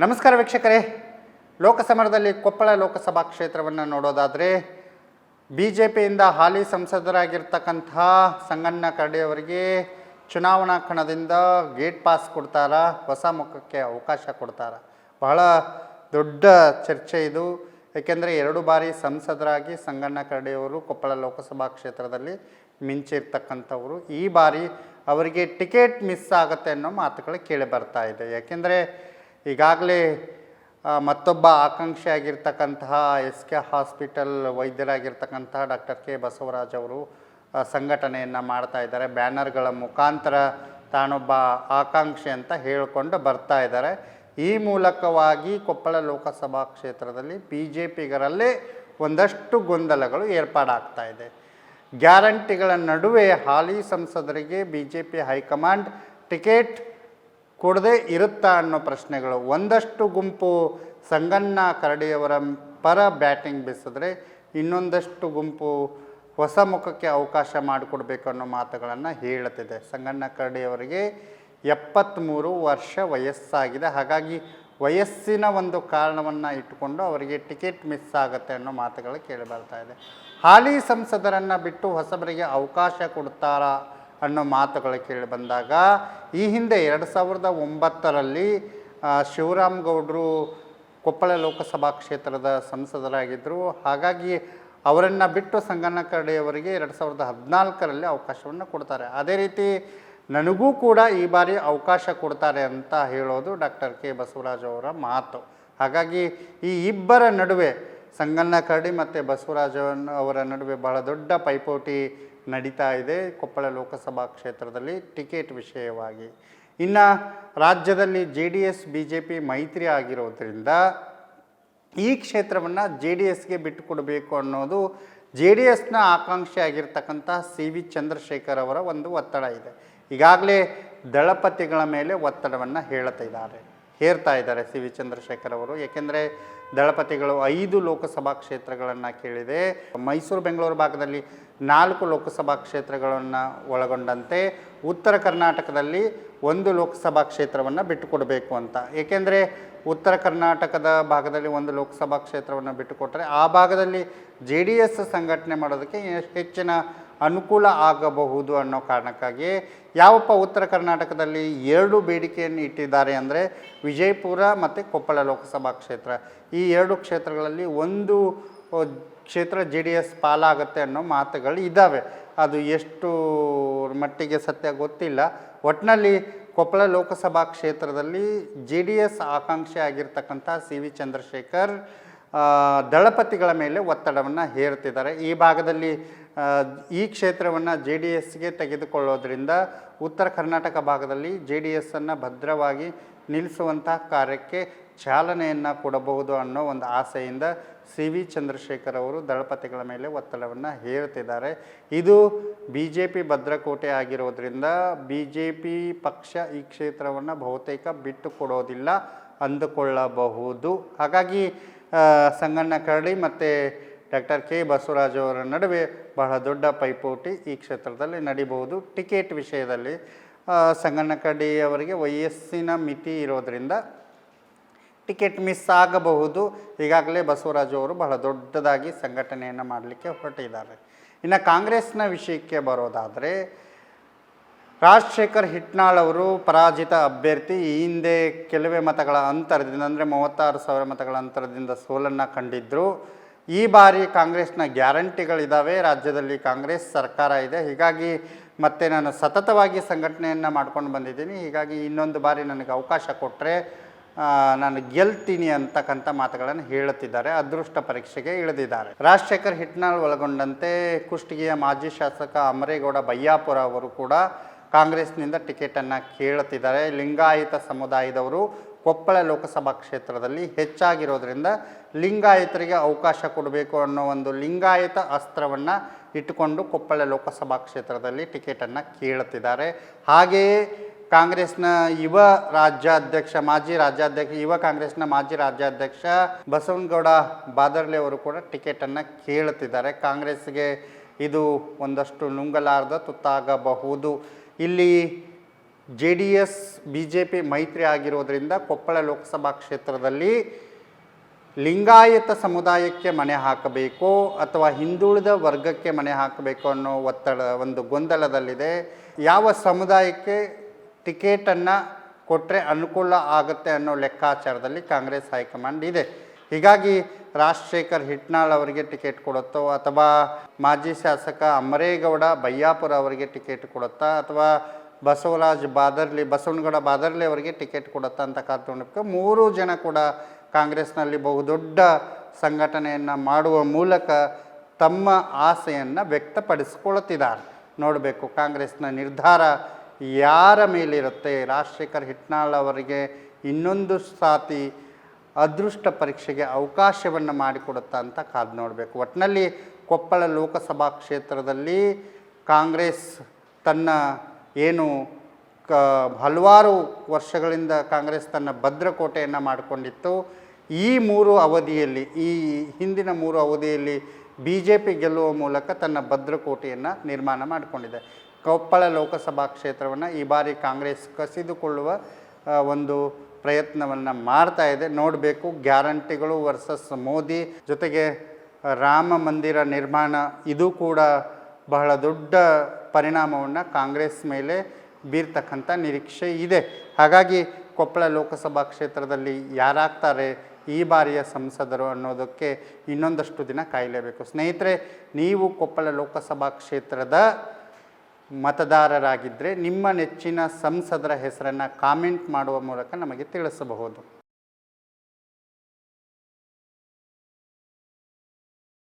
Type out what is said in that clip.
ನಮಸ್ಕಾರ ವೀಕ್ಷಕರೇ. ಲೋಕಸಮರದಲ್ಲಿ ಕೊಪ್ಪಳ ಲೋಕಸಭಾ ಕ್ಷೇತ್ರವನ್ನು ನೋಡೋದಾದರೆ ಬಿ ಜೆ ಪಿಯಿಂದ ಹಾಲಿ ಸಂಸದರಾಗಿರ್ತಕ್ಕಂಥ ಸಂಗಣ್ಣ ಕರಡಿಯವರಿಗೆ ಚುನಾವಣಾ ಕಣದಿಂದ ಗೇಟ್ ಪಾಸ್ ಕೊಡ್ತಾರ, ಹೊಸ ಮುಖಕ್ಕೆ ಅವಕಾಶ ಕೊಡ್ತಾರ? ಬಹಳ ದೊಡ್ಡ ಚರ್ಚೆ ಇದು. ಏಕೆಂದರೆ ಎರಡು ಬಾರಿ ಸಂಸದರಾಗಿ ಸಂಗಣ್ಣ ಕರಡಿಯವರು ಕೊಪ್ಪಳ ಲೋಕಸಭಾ ಕ್ಷೇತ್ರದಲ್ಲಿ ಮಿಂಚಿರ್ತಕ್ಕಂಥವರು. ಈ ಬಾರಿ ಅವರಿಗೆ ಟಿಕೆಟ್ ಮಿಸ್ ಆಗುತ್ತೆ ಅನ್ನೋ ಮಾತುಗಳು ಕೇಳಿ ಬರ್ತಾ ಇದೆ. ಯಾಕೆಂದರೆ ಈಗಾಗಲೇ ಮತ್ತೊಬ್ಬ ಆಕಾಂಕ್ಷಿ ಆಗಿರ್ತಕ್ಕಂತಹ ಎಸ್ ಕೆ ಹಾಸ್ಪಿಟಲ್ ವೈದ್ಯರಾಗಿರ್ತಕ್ಕಂತಹ ಡಾಕ್ಟರ್ ಕೆ ಬಸವರಾಜ್ ಅವರು ಸಂಘಟನೆಯನ್ನು ಮಾಡ್ತಾ ಇದ್ದಾರೆ. ಬ್ಯಾನರ್ಗಳ ಮುಖಾಂತರ ತಾನೊಬ್ಬ ಆಕಾಂಕ್ಷಿ ಅಂತ ಹೇಳಿಕೊಂಡು ಬರ್ತಾ ಇದ್ದಾರೆ. ಈ ಮೂಲಕವಾಗಿ ಕೊಪ್ಪಳ ಲೋಕಸಭಾ ಕ್ಷೇತ್ರದಲ್ಲಿ ಬಿ ಜೆ ಪಿಗರಲ್ಲೇ ಒಂದಷ್ಟು ಗೊಂದಲಗಳು ಏರ್ಪಾಡಾಗ್ತಾ ಇದೆ. ಗ್ಯಾರಂಟಿಗಳ ನಡುವೆ ಹಾಲಿ ಸಂಸದರಿಗೆ B J P high command ticket ಕೊಡದೇ ಇರುತ್ತಾ ಅನ್ನೋ ಪ್ರಶ್ನೆಗಳು. ಒಂದಷ್ಟು ಗುಂಪು ಸಂಗಣ್ಣ ಕರಡಿಯವರ ಪರ ಬ್ಯಾಟಿಂಗ್ ಬೀಸಿದ್ರೆ ಇನ್ನೊಂದಷ್ಟು ಗುಂಪು ಹೊಸ ಮುಖಕ್ಕೆ ಅವಕಾಶ ಮಾಡಿಕೊಡ್ಬೇಕು ಅನ್ನೋ ಮಾತುಗಳನ್ನು ಹೇಳುತ್ತಿದೆ. ಸಂಗಣ್ಣ ಕರಡಿಯವರಿಗೆ ಎಪ್ಪತ್ತ್ಮೂರು ವರ್ಷ ವಯಸ್ಸಾಗಿದೆ. ಹಾಗಾಗಿ ವಯಸ್ಸಿನ ಒಂದು ಕಾರಣವನ್ನು ಇಟ್ಟುಕೊಂಡು ಅವರಿಗೆ ಟಿಕೆಟ್ ಮಿಸ್ ಆಗುತ್ತೆ ಅನ್ನೋ ಮಾತುಗಳು ಕೇಳಿ ಬರ್ತಾ ಇದೆ. ಹಾಲಿ ಸಂಸದರನ್ನು ಬಿಟ್ಟು ಹೊಸಬರಿಗೆ ಅವಕಾಶ ಕೊಡ್ತಾರಾ ಅನ್ನೋ ಮಾತುಗಳು ಕೇಳಿ ಬಂದಾಗ, ಈ ಹಿಂದೆ ಎರಡು ಸಾವಿರದ ಒಂಬತ್ತರಲ್ಲಿ ಶಿವರಾಮ್ ಗೌಡರು ಕೊಪ್ಪಳ ಲೋಕಸಭಾ ಕ್ಷೇತ್ರದ ಸಂಸದರಾಗಿದ್ದರು ಹಾಗಾಗಿ ಅವರನ್ನು ಬಿಟ್ಟು ಸಂಗಣ್ಣ ಕರಡಿಯವರಿಗೆ ಎರಡು ಸಾವಿರದ ಹದಿನಾಲ್ಕರಲ್ಲಿ ಅವಕಾಶವನ್ನು ಕೊಡ್ತಾರೆ. ಅದೇ ರೀತಿ ನನಗೂ ಕೂಡ ಈ ಬಾರಿ ಅವಕಾಶ ಕೊಡ್ತಾರೆ ಅಂತ ಹೇಳೋದು ಡಾಕ್ಟರ್ ಕೆ. ಬಸವರಾಜ್ ಅವರ ಮಾತು. ಹಾಗಾಗಿ ಈ ಇಬ್ಬರ ನಡುವೆ ಸಂಗಣ್ಣ ಕರಡಿ ಮತ್ತು ಬಸವರಾಜ ಅವರ ನಡುವೆ ಬಹಳ ದೊಡ್ಡ ಪೈಪೋಟಿ ನಡೀತಾ ಇದೆ ಕೊಪ್ಪಳ ಲೋಕಸಭಾ ಕ್ಷೇತ್ರದಲ್ಲಿ ಟಿಕೆಟ್ ವಿಷಯವಾಗಿ. ಇನ್ನು ರಾಜ್ಯದಲ್ಲಿ J D S, B J P ಮೈತ್ರಿ ಆಗಿರೋದ್ರಿಂದ ಈ ಕ್ಷೇತ್ರವನ್ನು ಜೆ ಡಿ ಎಸ್ಗೆ ಬಿಟ್ಟುಕೊಡಬೇಕು ಅನ್ನೋದು ಜೆ ಡಿ ಎಸ್ನ ಆಕಾಂಕ್ಷೆ ಆಗಿರ್ತಕ್ಕಂಥ ಸಿ ವಿ ಚಂದ್ರಶೇಖರ್ ಅವರ ಒಂದು ಒತ್ತಡ ಇದೆ. ಈಗಾಗಲೇ ದಳಪತಿಗಳ ಮೇಲೆ ಒತ್ತಡವನ್ನು ಹೇಳ್ತಿದ್ದಾರೆ ಹೇರ್ತಾ ಇದ್ದಾರೆ ಸಿ ವಿ ಚಂದ್ರಶೇಖರ್ ಅವರು. ಏಕೆಂದರೆ ದಳಪತಿಗಳು ಐದು ಲೋಕಸಭಾ ಕ್ಷೇತ್ರಗಳನ್ನು ಕೇಳಿದೆ. ಮೈಸೂರು ಬೆಂಗಳೂರು ಭಾಗದಲ್ಲಿ ನಾಲ್ಕು ಲೋಕಸಭಾ ಕ್ಷೇತ್ರಗಳನ್ನು ಒಳಗೊಂಡಂತೆ ಉತ್ತರ ಕರ್ನಾಟಕದಲ್ಲಿ ಒಂದು ಲೋಕಸಭಾ ಕ್ಷೇತ್ರವನ್ನು ಬಿಟ್ಟುಕೊಡಬೇಕು ಅಂತ. ಏಕೆಂದರೆ ಉತ್ತರ ಕರ್ನಾಟಕದ ಭಾಗದಲ್ಲಿ ಒಂದು ಲೋಕಸಭಾ ಕ್ಷೇತ್ರವನ್ನು ಬಿಟ್ಟುಕೊಟ್ಟರೆ ಆ ಭಾಗದಲ್ಲಿ ಜೆ ಡಿ ಎಸ್ ಸಂಘಟನೆ ಮಾಡೋದಕ್ಕೆ ಹೆಚ್ಚಿನ ಅನುಕೂಲ ಆಗಬಹುದು ಅನ್ನೋ ಕಾರಣಕ್ಕಾಗಿ ಯಾವಪ್ಪ ಉತ್ತರ ಕರ್ನಾಟಕದಲ್ಲಿ ಎರಡು ಬೇಡಿಕೆಯನ್ನು ಇಟ್ಟಿದ್ದಾರೆ ಅಂದರೆ ವಿಜಯಪುರ ಮತ್ತು ಕೊಪ್ಪಳ ಲೋಕಸಭಾ ಕ್ಷೇತ್ರ. ಈ ಎರಡು ಕ್ಷೇತ್ರಗಳಲ್ಲಿ ಒಂದು ಕ್ಷೇತ್ರ ಜೆ ಡಿ ಎಸ್ ಪಾಲಾಗುತ್ತೆ ಅನ್ನೋ ಮಾತುಗಳು ಇದ್ದಾವೆ ಅದು ಎಷ್ಟು ಮಟ್ಟಿಗೆ ಸತ್ಯ ಗೊತ್ತಿಲ್ಲ. ಒಟ್ಟಿನಲ್ಲಿ ಕೊಪ್ಪಳ ಲೋಕಸಭಾ ಕ್ಷೇತ್ರದಲ್ಲಿ ಜೆ ಡಿ ಎಸ್ ಆಕಾಂಕ್ಷೆ ಆಗಿರ್ತಕ್ಕಂಥ ಸಿ ವಿ ಚಂದ್ರಶೇಖರ್ ದಳಪತಿಗಳ ಮೇಲೆ ಒತ್ತಡವನ್ನು ಹೇರ್ತಿದ್ದಾರೆ ಈ ಭಾಗದಲ್ಲಿ ಈ ಕ್ಷೇತ್ರವನ್ನು ಜೆ ಡಿ ಎಸ್ಗೆ ತೆಗೆದುಕೊಳ್ಳೋದ್ರಿಂದ ಉತ್ತರ ಕರ್ನಾಟಕ ಭಾಗದಲ್ಲಿ ಜೆ ಡಿ ಎಸ್ಸನ್ನು ಭದ್ರವಾಗಿ ನಿಲ್ಲಿಸುವಂತಹ ಕಾರ್ಯಕ್ಕೆ ಚಾಲನೆಯನ್ನು ಕೊಡಬಹುದು ಅನ್ನೋ ಒಂದು ಆಸೆಯಿಂದ ಸಿ ವಿ ಚಂದ್ರಶೇಖರ್ ಅವರು ದಳಪತಿಗಳ ಮೇಲೆ ಒತ್ತಡವನ್ನು ಹೇರುತ್ತಿದ್ದಾರೆ. ಇದು ಬಿ ಜೆ ಪಿ ಭದ್ರಕೋಟೆ ಆಗಿರೋದ್ರಿಂದ ಬಿ ಜೆ ಪಿ ಪಕ್ಷ ಈ ಕ್ಷೇತ್ರವನ್ನು ಬಹುತೇಕ ಬಿಟ್ಟು ಕೊಡೋದಿಲ್ಲ ಅಂದುಕೊಳ್ಳಬಹುದು. ಹಾಗಾಗಿ ಸಂಗಣ್ಣ ಕರಡಿ ಮತ್ತು ಡಾಕ್ಟರ್ ಕೆ ಬಸವರಾಜ್ ಅವರ ನಡುವೆ ಬಹಳ ದೊಡ್ಡ ಪೈಪೋಟಿ ಈ ಕ್ಷೇತ್ರದಲ್ಲಿ ನಡೀಬಹುದು. ಟಿಕೆಟ್ ವಿಷಯದಲ್ಲಿ ಸಂಗಣ್ಣ ಅವರಿಗೆ ವಯಸ್ಸಿನ ಮಿತಿ ಇರೋದರಿಂದ ಟಿಕೆಟ್ ಮಿಸ್ ಆಗಬಹುದು. ಈಗಾಗಲೇ ಬಸವರಾಜು ಅವರು ಬಹಳ ದೊಡ್ಡದಾಗಿ ಸಂಘಟನೆಯನ್ನು ಮಾಡಲಿಕ್ಕೆ ಹೊರಟಿದ್ದಾರೆ. ಇನ್ನು ಕಾಂಗ್ರೆಸ್ನ ವಿಷಯಕ್ಕೆ ಬರೋದಾದರೆ, ರಾಜಶೇಖರ್ ಹಿಟ್ನಾಳ್ ಅವರು ಪರಾಜಿತ ಅಭ್ಯರ್ಥಿ, ಈ ಹಿಂದೆ ಕೆಲವೇ ಮತಗಳ ಅಂತರದಿಂದ, ಅಂದರೆ ಮೂವತ್ತಾರು ಸಾವಿರ ಮತಗಳ ಅಂತರದಿಂದ ಸೋಲನ್ನು ಕಂಡಿದ್ದರು ಈ ಬಾರಿ ಕಾಂಗ್ರೆಸ್ನ ಗ್ಯಾರಂಟಿಗಳಿದ್ದಾವೆ ರಾಜ್ಯದಲ್ಲಿ ಕಾಂಗ್ರೆಸ್ ಸರ್ಕಾರ ಇದೆ. ಹೀಗಾಗಿ ಮತ್ತೆ ನಾನು ಸತತವಾಗಿ ಸಂಘಟನೆಯನ್ನು ಮಾಡ್ಕೊಂಡು ಬಂದಿದ್ದೀನಿ. ಹೀಗಾಗಿ ಇನ್ನೊಂದು ಬಾರಿ ನನಗೆ ಅವಕಾಶ ಕೊಟ್ಟರೆ ನಾನು ಗೆಲ್ತೀನಿ ಅಂತಕ್ಕಂಥ ಮಾತುಗಳನ್ನು ಹೇಳುತ್ತಿದ್ದಾರೆ. ಅದೃಷ್ಟ ಪರೀಕ್ಷೆಗೆ ಇಳಿದಿದ್ದಾರೆ. ರಾಜಶೇಖರ್ ಹಿಟ್ನಾಳ್ ಒಳಗೊಂಡಂತೆ ಕುಷ್ಟಗಿಯ ಮಾಜಿ ಶಾಸಕ ಅಮರೇಗೌಡ ಬಯ್ಯಾಪುರ ಅವರು ಕೂಡ ಕಾಂಗ್ರೆಸ್ನಿಂದ ಟಿಕೆಟನ್ನು ಕೇಳುತ್ತಿದ್ದಾರೆ. ಲಿಂಗಾಯತ ಸಮುದಾಯದವರು ಕೊಪ್ಪಳ ಲೋಕಸಭಾ ಕ್ಷೇತ್ರದಲ್ಲಿ ಹೆಚ್ಚಾಗಿರೋದ್ರಿಂದ ಲಿಂಗಾಯತರಿಗೆ ಅವಕಾಶ ಕೊಡಬೇಕು ಅನ್ನೋ ಒಂದು ಲಿಂಗಾಯತ ಅಸ್ತ್ರವನ್ನು ಇಟ್ಟುಕೊಂಡು ಕೊಪ್ಪಳ ಲೋಕಸಭಾ ಕ್ಷೇತ್ರದಲ್ಲಿ ಟಿಕೆಟನ್ನು ಕೇಳುತ್ತಿದ್ದಾರೆ. ಹಾಗೆಯೇ ಕಾಂಗ್ರೆಸ್ನ ಯುವ ರಾಜ್ಯಾಧ್ಯಕ್ಷ, ಮಾಜಿ ರಾಜ್ಯಾಧ್ಯಕ್ಷ, ಯುವ ಕಾಂಗ್ರೆಸ್ನ ಮಾಜಿ ರಾಜ್ಯಾಧ್ಯಕ್ಷ ಬಸವನಗೌಡ ಬಾದರ್ಲೆ ಅವರು ಕೂಡ ಟಿಕೆಟನ್ನು ಕೇಳುತ್ತಿದ್ದಾರೆ. ಕಾಂಗ್ರೆಸ್ಗೆ ಇದು ಒಂದಷ್ಟು ನುಂಗಲಾರದ ತುತ್ತಾಗಬಹುದು. ಇಲ್ಲಿ J D S B J P ಮೈತ್ರಿ ಆಗಿರೋದರಿಂದ ಕೊಪ್ಪಳ ಲೋಕಸಭಾ ಕ್ಷೇತ್ರದಲ್ಲಿ ಲಿಂಗಾಯತ ಸಮುದಾಯಕ್ಕೆ ಮನೆ ಹಾಕಬೇಕು ಅಥವಾ ಹಿಂದುಳಿದ ವರ್ಗಕ್ಕೆ ಮನೆ ಹಾಕಬೇಕು ಅನ್ನೋ ಒತ್ತಡ, ಒಂದು ಗೊಂದಲದಲ್ಲಿದೆ. ಯಾವ ಸಮುದಾಯಕ್ಕೆ ಟಿಕೆಟನ್ನು ಕೊಟ್ಟರೆ ಅನುಕೂಲ ಆಗುತ್ತೆ ಅನ್ನೋ ಲೆಕ್ಕಾಚಾರದಲ್ಲಿ ಕಾಂಗ್ರೆಸ್ ಹೈಕಮಾಂಡ್ ಇದೆ. ಹೀಗಾಗಿ ರಾಜಶೇಖರ್ ಹಿಟ್ನಾಳ್ ಅವರಿಗೆ ಟಿಕೆಟ್ ಕೊಡುತ್ತೋ ಅಥವಾ ಮಾಜಿ ಶಾಸಕ ಅಮರೇಗೌಡ ಬಯ್ಯಾಪುರ ಅವರಿಗೆ ಟಿಕೆಟ್ ಕೊಡುತ್ತಾ ಅಥವಾ ಬಸವರಾಜ್ ಬಾದರ್ಲಿ, ಬಸವನಗೌಡ ಬಾದರ್ಲಿ ಅವರಿಗೆ ಟಿಕೆಟ್ ಕೊಡುತ್ತಾ ಅಂತ ಕಾತುಕೊಂಡು ಮೂರು ಜನ ಕೂಡ ಕಾಂಗ್ರೆಸ್ನಲ್ಲಿ ಬಹುದೊಡ್ಡ ಸಂಘಟನೆಯನ್ನು ಮಾಡುವ ಮೂಲಕ ತಮ್ಮ ಆಸೆಯನ್ನು ವ್ಯಕ್ತಪಡಿಸ್ಕೊಳ್ತಿದ್ದಾರೆ. ನೋಡಬೇಕು ಕಾಂಗ್ರೆಸ್ನ ನಿರ್ಧಾರ ಯಾರ ಮೇಲಿರುತ್ತೆ. ರಾಜಶೇಖರ್ ಹಿಟ್ನಾಳ್ ಅವರಿಗೆ ಇನ್ನೊಂದು ಸಾತಿ ಅದೃಷ್ಟ ಪರೀಕ್ಷೆಗೆ ಅವಕಾಶವನ್ನು ಮಾಡಿಕೊಡುತ್ತಾ ಅಂತ ಕಾದು ನೋಡಬೇಕು. ಒಟ್ಟಿನಲ್ಲಿ ಕೊಪ್ಪಳ ಲೋಕಸಭಾ ಕ್ಷೇತ್ರದಲ್ಲಿ ಕಾಂಗ್ರೆಸ್ ತನ್ನ ಏನು ಕ ಹಲವಾರು ವರ್ಷಗಳಿಂದ ಕಾಂಗ್ರೆಸ್ ತನ್ನ ಭದ್ರಕೋಟೆಯನ್ನು ಮಾಡಿಕೊಂಡಿತ್ತು. ಈ ಮೂರು ಅವಧಿಯಲ್ಲಿ, ಈ ಹಿಂದಿನ ಮೂರು ಅವಧಿಯಲ್ಲಿ ಬಿ ಜೆ ಪಿ ಗೆಲ್ಲುವ ಮೂಲಕ ತನ್ನ ಭದ್ರಕೋಟೆಯನ್ನು ನಿರ್ಮಾಣ ಮಾಡಿಕೊಂಡಿದೆ. ಕೊಪ್ಪಳ ಲೋಕಸಭಾ ಕ್ಷೇತ್ರವನ್ನು ಈ ಬಾರಿ ಕಾಂಗ್ರೆಸ್ ಕಸಿದುಕೊಳ್ಳುವ ಒಂದು ಪ್ರಯತ್ನವನ್ನು ಮಾಡ್ತಾ ಇದೆ. ನೋಡಬೇಕು, ಗ್ಯಾರಂಟಿಗಳು ವರ್ಸಸ್ ಮೋದಿ ಜೊತೆಗೆ ರಾಮ ಮಂದಿರ ನಿರ್ಮಾಣ, ಇದು ಕೂಡ ಬಹಳ ದೊಡ್ಡ ಪರಿಣಾಮವನ್ನು ಕಾಂಗ್ರೆಸ್ ಮೇಲೆ ಬೀರ್ತಕ್ಕಂಥ ನಿರೀಕ್ಷೆ ಇದೆ. ಹಾಗಾಗಿ ಕೊಪ್ಪಳ ಲೋಕಸಭಾ ಕ್ಷೇತ್ರದಲ್ಲಿ ಯಾರಾಗ್ತಾರೆ ಈ ಬಾರಿಯ ಸಂಸದರು ಅನ್ನೋದಕ್ಕೆ ಇನ್ನೊಂದಷ್ಟು ದಿನ ಕಾಯಲೇಬೇಕು. ಸ್ನೇಹಿತರೆ, ನೀವು ಕೊಪ್ಪಳ ಲೋಕಸಭಾ ಕ್ಷೇತ್ರದ ಮತದಾರರಾಗಿದ್ದರೆ ನಿಮ್ಮ ನೆಚ್ಚಿನ ಸಂಸದರ ಹೆಸರನ್ನು ಕಾಮೆಂಟ್ ಮಾಡುವ ಮೂಲಕ ನಮಗೆ ತಿಳಿಸಬಹುದು.